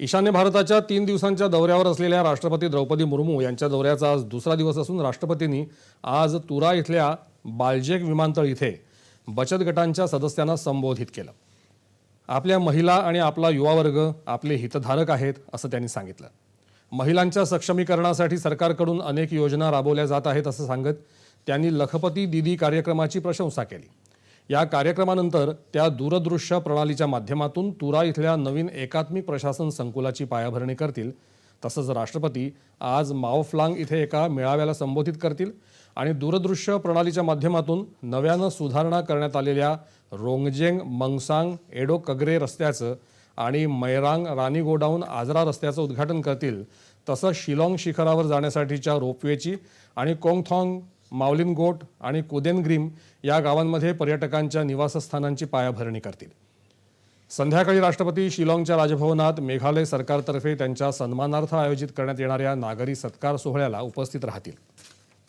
ईशान्य भारताच्या तीन दिवसांच्या दौऱ्यावर असलेल्या राष्ट्रपती द्रौपदी मुर्मू यांच्या दौऱ्याचा आज दुसरा दिवस असून राष्ट्रपतींनी आज तुरा इथल्या बाल्जेक विमानतळ इथे बचत गटांच्या सदस्यांना संबोधित केलं. आपल्या महिला आणि आपला युवा वर्ग आपले हितधारक आहेत असं त्यांनी सांगितलं. महिलांच्या सक्षमीकरणासाठी सरकारकडून अनेक योजना राबवल्या जात आहेत असं सांगत त्यांनी लखपती दिदी कार्यक्रमाची प्रशंसा केली. या कार्यक्रमानंतर त्या दूरदृश्य प्रणालीच्या माध्यमातून तुरा इथल्या नवीन एकात्मिक प्रशासन संकुलाची पायाभरणी करतील. तसंच राष्ट्रपती आज माओफ्लांग इथे एका मेळाव्याला संबोधित करतील आणि दूरदृश्य प्रणालीच्या माध्यमातून नव्यानं सुधारणा करण्यात आलेल्या रोंगजेंग मंगसांग एडो कगरे रस्त्याचं आणि मैरांग रानी गोडाऊन आजरा रस्त्याचं उद्घाटन करतील. तसंच शिलाँग शिखरावर जाण्यासाठीच्या रोपवेची आणि कोंगथॉंग मावलिन गोट आणि कुदेनग्रीम या गावांमध्ये पर्यटकांच्या निवासस्थानांची पायाभरणी करतील. संध्याकाळी राष्ट्रपती शिलाँगच्या राजभवनात मेघालय सरकारतर्फे त्यांच्या सन्मानार्थ आयोजित करण्यात येणाऱ्या नागरी सत्कार सोहळ्याला उपस्थित राहतील.